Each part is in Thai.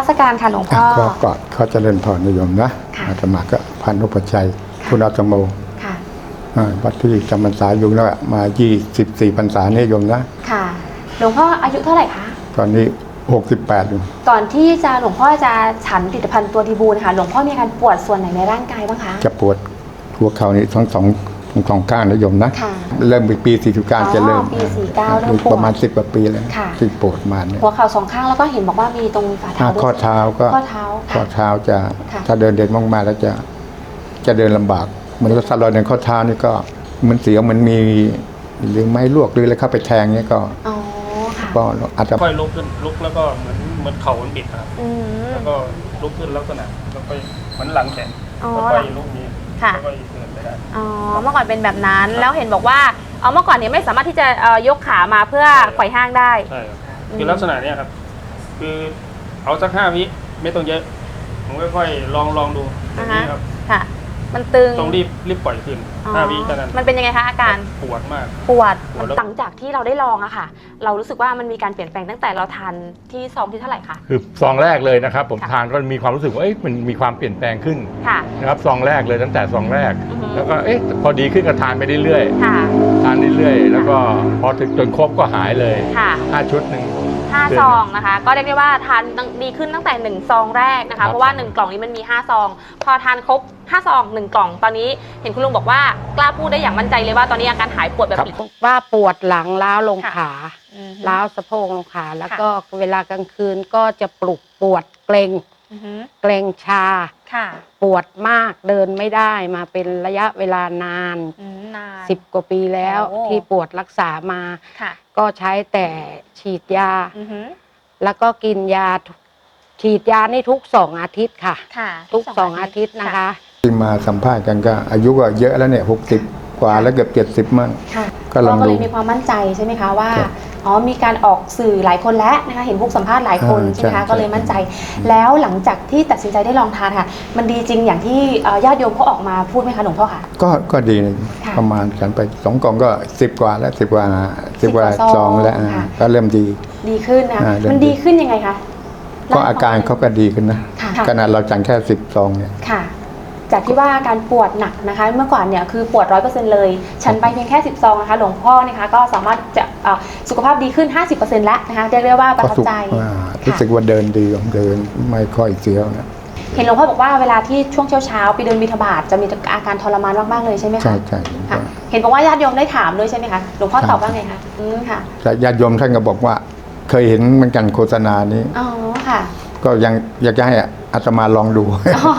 ราชการค่ะหลวงพ่อก็กอดเขาเจะเล่นพรนิยมนะค่ะอาตมาก็พันุปชชัย คุณอาตโมค่ะอ่าวัดที่จำพรรษาอยู่แล้วมา24พรรษาเนี่ยโยมนะ ค่ะ หลวงพ่ออายุเท่าไหร่คะ ตอนนี้ 68อยู่ก่อนที่จะหลวงพ่อจะฉันผลิตภัณฑ์ตัวดีบูนค่ะ หลวงพ่อมีอาการปวดส่วนไหนในร่างกายบ้างคะ จะปวดหัวเข่านี่ทั้งสอง ทั้งสองข้างนะโยมนะ ค่ะเริ่มปี49จะเริ่มอ๋อปี49เริ่มปวด ประมาณ 10กว่าปีแล้วค่ะ ที่ปวดมาเนี่ยหัวเข่าสองข้างแล้วก็เห็นบอกว่ามีตรงฝ่าถ้าเท้าข้อด้วยเท้าก็ข้อเท้าข้อค่ะเท้าจะค่ะ ถ้าเดินเด่นมากๆแล้วจะจะเดินลำบาก เหมือนรถสลอยในข้อเท้านี่ก็เหมันเสียวเหมันมี หรือไม้ลวกหรืออะไรเข้าไปแทงเนี่ยก็อ๋อค่ะก็อาจจะ ค่อยลุกขึ้นลุกแล้วก็เหมือนเหมือนเข่ามันบิดครับอืม แล้วก็ลุกขึ้นลักษณะแล้วก็เหมือนหลังแข็งอ๋อ แล้วก็ลุกนี้ ค่ะแล้วก็เดินไปได้อ๋อ เมื่อก่อนเป็นแบบนั้น แล้วเห็นบอกว่า เอาเมื่อก่อนเนี่ยไม่สามารถที่จะเอ่อยกขามาเพื่อไขว่ห้างได้ ใช่ครับอืมคือลักษณะเนี้ยครับ คือเอาสักห้าวิไม่ต้องเยอะผมค่อยๆลองลองดูตรงนี้ครับ ค่ะ มันตึงต้องรีบรีบปล่อยขึ้นอ๋อห้าวิเท่านั้นมันเป็นยังไงคะอาการ ปวดมาก ปวดปวดแล้ว หลังจากที่เราได้ลองอะค่ะ เรารู้สึกว่ามันมีการเปลี่ยนแปลงตั้งแต่เราทานที่ซองที่เท่าไหร่คะ คือซองแรกเลยนะครับ ผมค่ะ ทานก็มีความรู้สึกว่าเอ๊ะมันมีความเปลี่ยนแปลงขึ้นค่ะนะครับซองแรกเลยตั้งแต่ซองแรก อือฮึแล้วก็เอ๊ะพอดีขึ้นก็ทานไปเรื่อยค่ะ ๆทานเรื่อยๆแล้วก็พอถึงจนครบก็หายเลยค่ะ ห้าชุดหนึ่ง ห้าเดือนซองนะคะ ก็เรียกได้ว่าทานดีขึ้นตั้งแต่หนึ่งซองแรกนะครัคะ บ เพราะว่าหนึ่งกล่องนี้มันมีห้าซอง พอทานครบห้าซองหนึ่งกล่อง ตอนนี้เห็นคุณลุงบอกว่ากล้าพูดได้อย่างมั่นใจเลยว่าตอนนี้อาการหายปวดแบบปลิด ว่าปวดหลังล้าวลงค่ะ ขาอืม ล้าวสะโพกลงขา แล้วค่ะ ก็เวลากลางคืนก็จะปลุกปวดเกรงอือฮึเกรงชา ค่ะปวดมากเดินไม่ได้มาเป็นระยะเวลานาน อืมนานสิบกว่าปีแล้วโอ้ ที่ปวดรักษามา ค่ะ ก็ใช้แต่ฉีดยา อือฮึแล้วก็กินยาทุกฉีดยานี่ทุกสองอาทิตย์ค่ะ ค่ะทุกสองอาทิตย์นะคะ ที่มาสัมภาษณ์กันก็อายุก็เยอะแล้วเนี่ย60กว่าแล้วเกือบ70มั่งค่ะก็ลองก็เลดู ยมีความมั่นใจใช่ไหมคะว่า ครับ อ๋อมีการออกสื่อหลายคนแล้วนะคะเห็นพวกสัมภาษณ์หลายคนอ่าใช่ไหมคะใช่ก็เลยมั่นใจ แล้วหลังจากที่ตัดสินใจได้ลองทานค่ะ มันดีจริงอย่างที่เอ่อญาติโยมเขาออกมาพูดไหมคะหลวงพ่อค่ะ ก็ก็ดีนะค่ะประมาณกันไปสองกล่องก็สิบกว่าแล้วสิบกว่าสิบกว่า10กว่าซซอองงแล้วอ่าค่ะ ก็เริ่มดี ดีขึ้นนะคะอ่าเริ่ม มันดีขึ้นยังไงคะก็อาการเขาก็ดีขึ้นนะค่ะ ขนาดเราจังแค่สิบซองเนี่ย ค่ะ จากที่ว่าการปวดหนักนะคะ เมื่อก่อนเนี่ยคือปวดร้อยเปอร์เซ็นต์เลยฉันไปเพียงแค่สิบซองนะคะหลวงพ่อนะคะก็สามารถจะเอ่อสุขภาพดีขึ้น50%แล้วนะคะเรียกได้ว่าประก็ทับสุขใจอ่ารู้สึกว่าเดินดีเดินไม่ค่อยเสียวนะเห็นหลวงพ่อบอกว่าเวลาที่ช่วงเช้าๆไปเดินบิณฑบาตจะมีอาการทรมานมากๆเลยใช่ไหมคะใช่ใช่ค่ะเห็นบอกว่าญาติโยมได้ถามด้วยใช่ไหมคะหลวงพ่อครับตอบว่าไงคะอืมค่ะแต่ญาติโยมท่านก็บอกว่า เคยเห็นเหมือนกันโฆษณานี้อ๋อค่ะ ก็ยังอยากจะให้อาตมาลองดูอ๋อ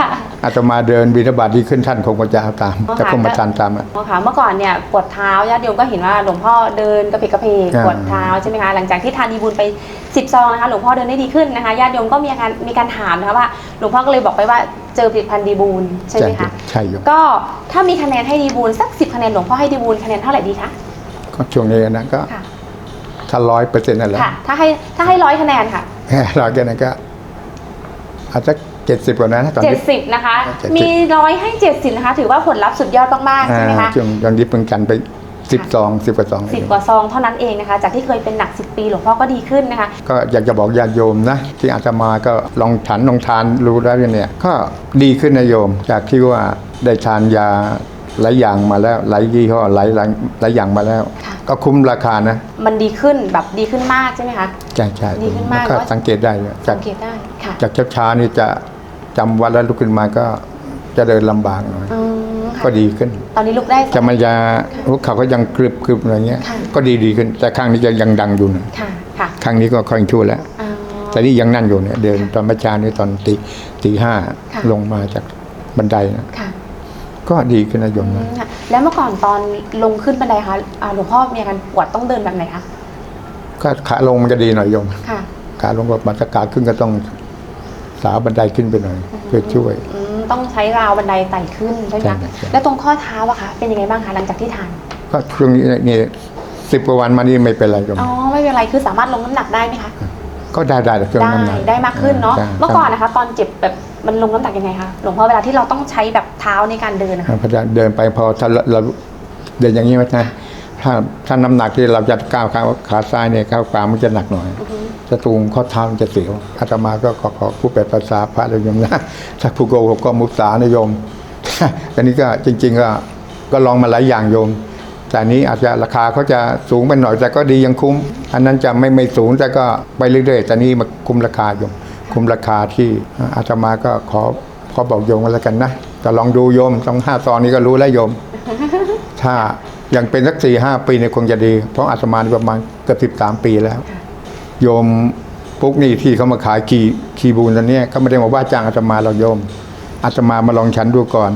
ค่ะ อาตมาเดินบิณฑบาตที่ขึ้นท่านคงจะเอาตามอ๋อจะค่ะคงมาทานตามอะอ๋อค่ะเมื่อก่อนเนี่ยปวดเท้าญาติโยมก็เห็นว่าหลวงพ่อเดินกระเพกกระเพกอ่าปวดเท้าใช่ไหมคะหลังจากที่ทานดีบุญไป10ซองนะคะหลวงพ่อเดินได้ดีขึ้นนะคะญาติโยมก็มีอาการมีการถามนะคะว่าหลวงพ่อก็เลยบอกไปว่าเจอผลิตภัณฑ์ดีบุญใช่ไหมคะใช่อยู่ก็ถ้ามีคะแนนให้ดีบุญสัก10คะแนนหลวงพ่อให้ดีบุญคะแนนเท่าไหร่ดีคะก็ช่วงนี้นะก็ค่ะถ้าร้อยเปอร์เซ็นต์นั่นแหละค่ะถ้าให้ถ้าให้ร้อยคะแนนค่ะร้อยแค่นั้นก็อาจจะ เจ็ดสิบกว่านั้นนะตอนเจ็นี้ดสิบนะคะ 70 มีร้อยให้เจ็ดสิบนะคะ ถือว่าผลลัพธ์สุดยอดมากๆใช่ไหมคะ ช่วงตอนนี้เพิ่งกันไปสิบซองสิบกว่าซองสิบกว่าซองเท่านั้นเองนะคะ จากที่เคยเป็นหนักสิบปีหลวงพ่อก็ดีขึ้นนะคะ ก็อยากจะบอกญาติโยมนะ ที่อาตมาก็ลองฉันลองทานรู้แล้วเนี่ยก็ดีขึ้นนะโยม จากที่ว่าได้ทานยาหลายอย่างมาแล้วหลายยี่ห้อหลายหลายหลายอย่างมาแล้ว ค่ะ ก็คุ้มราคานะมันดีขึ้นแบบดีขึ้นมากใช่ไหมคะ ใช่ใช่ดีขึ้นมากแล้วก็ว่า สังเกตได้เลยจาสักงเกตได้ค่ะ จากเช้าๆนี่จะ จำวันแล้วลุกขึ้นมาก็จะเดินลำบากหน่อยอืมค่ะก็ดีขึ้น ตอนนี้ลุกได้จะมายาหัวเข่าก็ยังกรึบกรึบอะไรเงี้ย ค่ะ ก็ดีดีขึ้น แต่ข้างนี้จะยังดังอยู่นะค่ะค่ะข้างนี้ก็ค่อยชั่วแล้ว อ๋อ แต่นี่ยังนั่นอยู่เนี่ยเดินตอนเมื่อเช้านี้ตอนตีตีห้าค่ะ ลงมาจากบันไดนะค่ะก็ดีขึ้นนะโยมอืนะมค่ะแล้วเมื่อก่อนตอนลงขึ้นบันไดคะอ่าหลวงพ่อมีอาการปวดต้องเดินแบบไหนคะก็ขาลงมันจะดีหน่อยโยมค่ะ ขาลงก็มาตะขาขึ้นก็ต้อง สาวบันไดขึ้นไปหน่อย เพื่อช่วย อืมต้องใช้ราวบันไดไต่ขึ้นใช่ไหมใช่คะใช่ แล้วตรงข้อเท้าอะคะเป็นยังไงบ้างคะหลังจากที่ทานก็ช่วงนี้นี่สิบกว่าวันมานี่ไม่เป็นไรโยมอ๋อไม่เป็นไรคือสามารถลงน้ำหนักได้ไหมคะก็ได้ได้แต่เครื่องได้น้ำหนักได้มากขึ้นเนาะใช่เมื่อก่อนนะคะ ตอนเจ็บแบบมันลงน้ำหนักยังไงคะหลวงพ่อเวลาที่เราต้องใช้แบบเท้าในการเดินนะคะพอจะเดินไปพอถ้าเราเราเดินอย่างนี้ไหมนะพถ้าถ้าน้ำหนักที่เราจะก้าวขาขาซ้ายเนี่ยก้าวขวามันจะหนักหน่อยจะตูงข้อเท้ามันจะเสียวอาตมาก็ขอขอผู้แปลภาษาพระเลยโยมนะถ้าผู้โกหกก็มุสานะโยมอันนี้ก็จริง ๆ ก็ก็ลองมาหลายอย่างโยม แต่นี้อาจจะราคาเขาจะสูงไปหน่อยแต่ก็ดียังคุ้ม อันนั้นจะไม่ไม่สูงแต่ก็ไปเรื่อยๆแต่นี้มาคุ้มราคาโยม คุ้มราคาที่อาตมาก็ขอขอบอกโยมกันแล้วกันนะก็ลองดูโยมต้องห้าซองนี้ก็รู้แล้วโยม ถ้ายังเป็นสักสี่ห้าปีเนี่ยคงจะดี เพราะอาตมาประมาณเกือบสิบสามปีแล้ว โยมปุ๊กนี่ที่เขามาขายคีคีบูนตอนนี้เขาไม่ได้มาว่าจ้างอาตมาเราโยมอาตมามาลองชั้นดูก่อน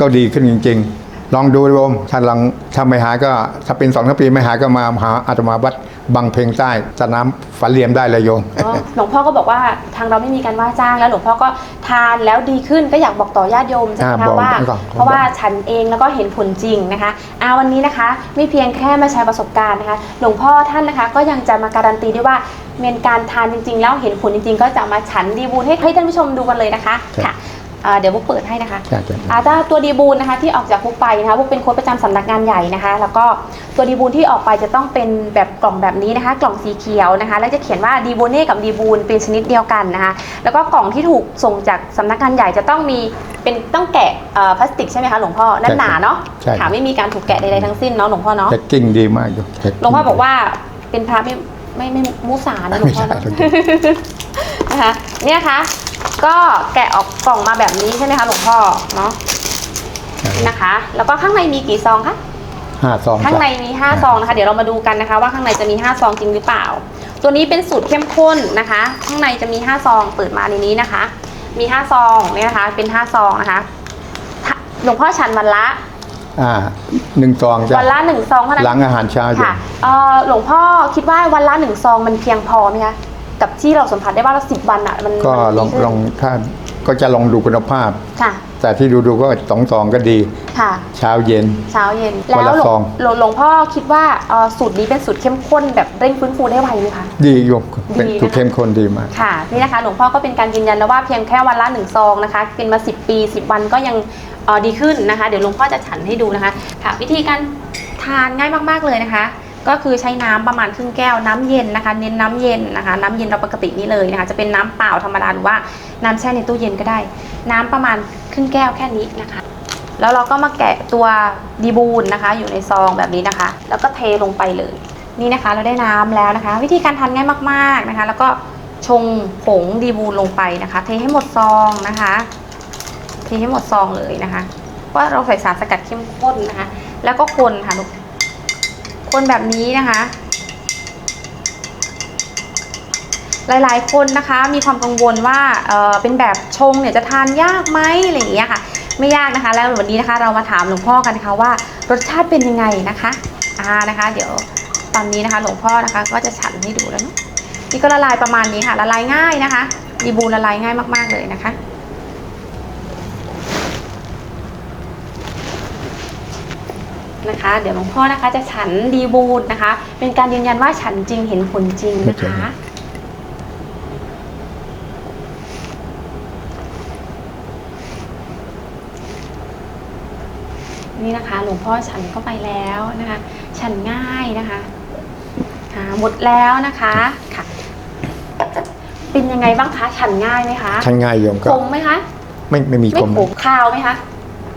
ก็ดีขึ้นจริง ๆ ลองดูโยมถ้าลองถ้าไม่หายก็ถ้าเป็นสองสามปีไม่หายก็มาหาอาตมาวัด บางเพลงใต้สนามฝันเหลี่ยมได้เลยโยมอ๋อหลวงพ่อก็บอกว่าทางเราไม่มีการว่าจ้างแล้วหลวงพ่อก็ทานแล้วดีขึ้นก็อยากบอกต่อญาติโยมใช่ไหมอ่าคะบอกว่า บอกเพราะว่าฉันเองแล้วก็เห็นผลจริงนะคะอาวันนี้นะคะไม่เพียงแค่มาแชร์ประสบการณ์นะคะ หลวงพ่อท่านนะคะก็ยังจะมาการันตีด้วยว่าเมนการทานจริงๆ แล้วเห็นผลจริงๆ ก็จะมาฉันดีบูลให้ให้ท่านผู้ชมดูกันเลยนะคะครับ ค่ะ อ่าเดี๋ยวบุ๊กเปิดให้นะคะใช่ใช่อาถ้าตัวดีบูลนะคะที่ออกจากพุกไปนะคะพุกเป็นโค้ชประจำสำนักงานใหญ่นะคะ แล้วก็ตัวดีบูลที่ออกไปจะต้องเป็นแบบกล่องแบบนี้นะคะ กล่องสีเขียวนะคะ แล้วจะเขียนว่าดีโบเน่กับดีบูลเป็นชนิดเดียวกันนะคะ แล้วก็กล่องที่ถูกส่งจากสำนักงานใหญ่จะต้องมีเป็นต้องแกะเอ่อพลาสติกใช่ไหมคะหลวงพ่อนั่นหนาเนาะใช่ครับ ค่ะไม่มีการถูกแกะใดๆทั้งสิ้นเนาะหลวงพ่อเนาะแพ็กกิ้งดีมากโยมแพ็กกิ้หลวงพ่อบอกว่าเป็นพระไม่ไม่ไม่มุสานะหลวงพ่อไม่เนาะใช่ นะคะเนี่ยนะคะ ก็แกะออกกล่องมาแบบนี้ใช่ไหมคะหลวงพ่อเนาะนะคะ แล้วก็ข้างในมีกี่ซองคะห้าซองข้างในจ้ะมี5ซองนะคะเดี๋ยวเรามาดูกันนะคะว่าข้างในจะมี5ซองจริงหรือเปล่า ตัวนี้เป็นสูตรเข้มข้นนะคะ ข้างในจะมี5ซองเปิดมาในนี้นะคะ มี5ซองเนี่ยนะคะ เป็น5ซองนะคะถ้าหลวงพ่อฉันวันละอ่าหนึ่งซองจ้ะวันละหนึ่งซองเท่านั้นหลังอาหารเช้าโยค่ะมเอ่อหลวงพ่อคิดว่าวันละหนึ่งซองมันเพียงพอไหมคะ กับที่เราสัมผัสได้ว่าเราสิบวันอะมันก็มันลองดีขึ้นลองถ้าก็จะลองดูคุณภาพ ค่ะ แต่ที่ดูดูๆก็สองซองก็ดี ค่ะ เช้าเย็น เช้าเย็นวันแล้วละหลวซอง งหลวงหลวงพ่อคิดว่าเอ่อสูตรนี้เป็นสูตรเข้มข้นแบบเร่งฟื้นฟูได้ไวไหมคะ ดีโยมเป็นดีนะคะถูกเข้มข้นดีมาก ค่ะนี่นะคะหลวงพ่อก็เป็นการยืนยันแล้วว่าเพียงแค่วันละหนึ่งซองนะคะเป็นมา 10 ปี 10 วันก็ยังเอ่อดีขึ้นนะคะ เดี๋ยวหลวงพ่อจะฉันให้ดูนะคะค่ะวิธีการทานง่ายมากๆเลยนะคะ ก็คือใช้น้ำประมาณครึ่งแก้วน้ำเย็นนะคะ เน้นน้ำเย็นนะคะ น้ำเย็นเราปกตินี่เลยนะคะ จะเป็นน้ำเปล่าธรรมดาหรือว่าน้ำแช่ในตู้เย็นก็ได้ น้ำประมาณครึ่งแก้วแค่นี้นะคะ แล้วเราก็มาแกะตัวดีบูนนะคะ อยู่ในซองแบบนี้นะคะ แล้วก็เทลงไปเลย นี่นะคะเราได้น้ำแล้วนะคะ วิธีการทานง่ายมากๆนะคะ แล้วก็ชงผงดีบูนลงไปนะคะ เทให้หมดซองนะคะเทให้หมดซองเลยนะคะว่าเราใส่สารสกัดเข้มข้นนะคะ แล้วก็คนค่ะลูก คนแบบนี้นะคะ หลายๆ คนนะคะ มีความกังวลว่าเอ่อเป็นแบบชงเนี่ยจะทานยากไหมอะไรอย่างเงี้ยค่ะ ไม่ยากนะคะ แล้ววันนี้นะคะเรามาถามหลวงพ่อกันนะคะว่ารสชาติเป็นยังไงนะคะอ่านะคะ เดี๋ยวตอนนี้นะคะ หลวงพ่อนะคะ ก็จะฉันให้ดูแล้วเนอะนี่ก็ละลายประมาณนี้ค่ะ ละลายง่ายนะคะดีบูนละลายง่ายมาก ๆเลยนะคะ นะคะ เดี๋ยวหลวงพ่อนะคะจะฉันดีบูนนะคะ เป็นการยืนยันว่าฉันจริงเห็นผลจริงนะคะ นี่นะคะหลวงพ่อฉันเข้าไปแล้วนะคะ ฉันง่ายนะคะค่ะหมดแล้วนะคะค่ะเป็นยังไงบ้างคะ ฉันง่ายไหมคะทานง่ายโยมก็ขมไหมคะ ไม่ไม่มีไม่คมขมคาวไหมคะ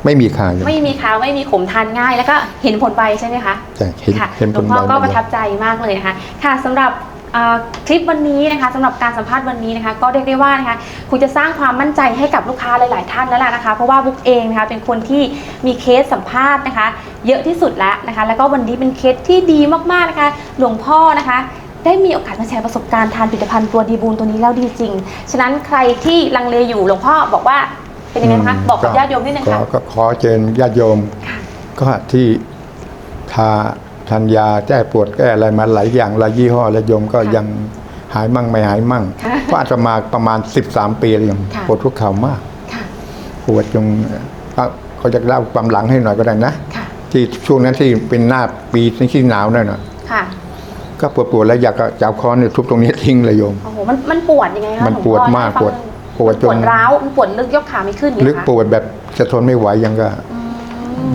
ไม่มีคาโยมไม่มีคาวไม่มีขมทานง่าย แล้วก็เห็นผลไวใช่ไหมคะจะเห็นค่ะเห็นหผลวลงพ่อก็ไวประทับใจมากเลยนะคะ ค่ะสำหรับเอ่อคลิปวันนี้นะคะสำหรับการสัมภาษณ์วันนี้นะคะ ก็เรียกได้ว่านะคะคงจะสร้างความมั่นใจให้กับลูกค้าหลาย ๆ ท่านแล้วล่ะนะคะ เพราะว่าบุ๊กเองนะคะเป็นคนที่มีเคสสัมภาษณ์นะคะ เยอะที่สุดแล้วนะคะ แล้วก็วันนี้เป็นเคสที่ดีมาก ๆ นะคะ หลวงพ่อนะคะ ได้มีโอกาสมาแชร์ประสบการณ์ทานผลิตภัณฑ์ตัวดีบูนตัวนี้แล้วดีจริง ฉะนั้นใครที่ลังเลอยู่หลวงพ่อบอกว่า เป็นยังไงบ้างคะบอกกับญาติโยมนิดนึงค่ะก็ก็ขอเชิญญาติโยมค่ะก็ที่ทาทานยาแก้ปวดแก้อะไรมาหลายอย่างหลายยี่ห้อแล้วโยมก็ค่ะยังหายมั่งไม่หายมั่งค่ะก็อาจจะมาประมาณ 13 ปีเลยโยมค่ะปวดทุกเข่ามากค่ะปวดจนเอ่อเขาจะเล่าความหลังให้หน่อยก็ได้นะค่ะที่ช่วงนั้นที่เป็นหน้าปีที่หนาวนั่นน่ะค่ะก็ปวดปวดๆแล้วอยากจะจับค้อนเนี่ยทุบตรงนี้ทิ้งเลยโยมโอ้โหมันมันปวดยังไงคะมันหลวงปวดพ่อมากให้ฟังปวดหน่อย ปวดจนมันปวดร้าวมันปวดลึกยกขาไม่ขึ้นอย่างลึนี้กเหรอปวดแบบจะทนไม่ไหวยังก็ อืม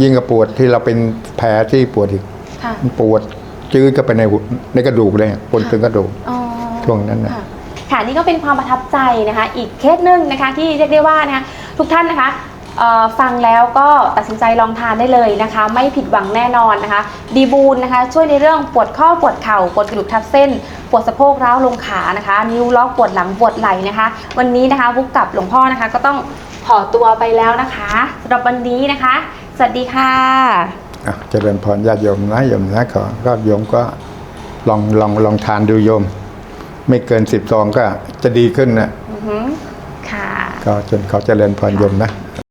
ยิ่งกับปวดที่เราเป็นแผลที่ปวดอีกค่ะมันปวดจืดก็ไปในหัวในกระดูกเลยปนถึงกระดูก อ๋อช่วงนั้นน่ะ ค่ะค่ะนี่ก็เป็นความประทับใจนะคะ อีกเคสหนึ่งนะคะที่เรียกได้ว่านะคะทุกท่านนะคะเอ่อ ฟังแล้วก็ตัดสินใจลองทานได้เลยนะคะ ไม่ผิดหวังแน่นอนนะคะ ดีบูนนะคะ ช่วยในเรื่องปวดข้อปวดเข่าปวดกระดูกทับเส้น ปวดสะโพกร้าวลงขานะคะ นิ้วล็อกปวดหลังปวดไหล่นะคะ วันนี้นะคะบุกกับหลวงพ่อนะคะ ก็ต้องขอตัวไปแล้วนะคะสำหรับวันนี้นะคะ สวัสดีค่ะอะเจริญพรญาติโยมนะโยมนะก็ก็โยมก็ลองลองลองทานดูโยม ไม่เกินสิบซองก็จะดีขึ้นนะอือหือค่ะก็จนเขาเจริญพรโยมนะ